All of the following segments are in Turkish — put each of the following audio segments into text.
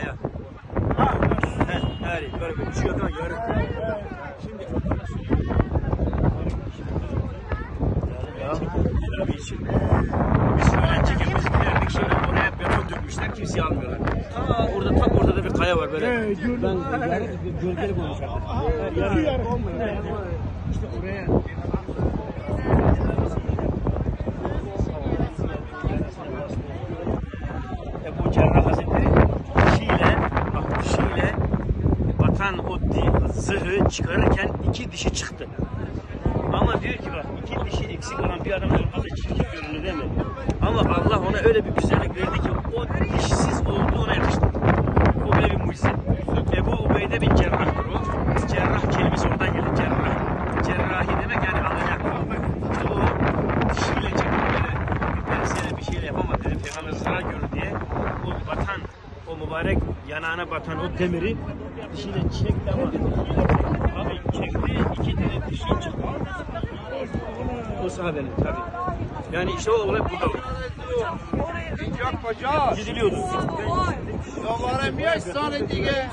kaya. He, yani böyle bir şey yok ama yarın. Şimdi Abi için. Biz öğrenciyken biz giderdik şöyle oraya beton dökmüşler kimseyi almıyorlar. Ta orada tam orada da bir kaya var böyle. Ben gölgeli konuşacağım. Yarı yarı. İşte oraya Ebu Cerrah Hazretleri dişiyle bak dişiyle di, zırhı çıkarırken iki dişi çıktı. Ama diyor ki bak iki dişi eksik olan bir adam normalde çirkin görünür değil mi? Ama Allah ona öyle bir güzellik verdi ki o dişsiz olduğu ona yakıştı. O böyle bir mucize. Ebu Ubeyde bin Cerrah'tır o. Cerrah kelimesi oradan gelir. Cerrah. Cerrahi demek yani alacak. İşte o dişiyle çekip böyle bir penseyle bir şeyle yapamadı. Peygamber zarar görür diye o batan, o mübarek yanağına batan o demiri dişiyle çekti ama abi çekti iki tane dişi çıktı. O sahabenin tabi. Yani işte o olay burada oldu. Yapacağız. Gidiliyordu. Yollara bir ay sonra diye.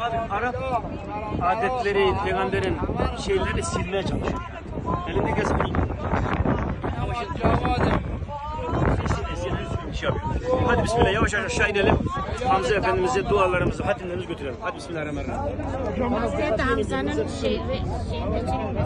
Abi Arap adetleri, peygamberin şeyleri silmeye çalışıyor. Elinde gezmiyor. Bunu şey yapıyor. Hadi bismillah yavaş yavaş aşağı inelim. Hamza Efendimiz'e dualarımızı, hatimlerimizi götürelim. Hadi bismillahirrahmanirrahim. Hazreti Hamza'nın şehri, şehri için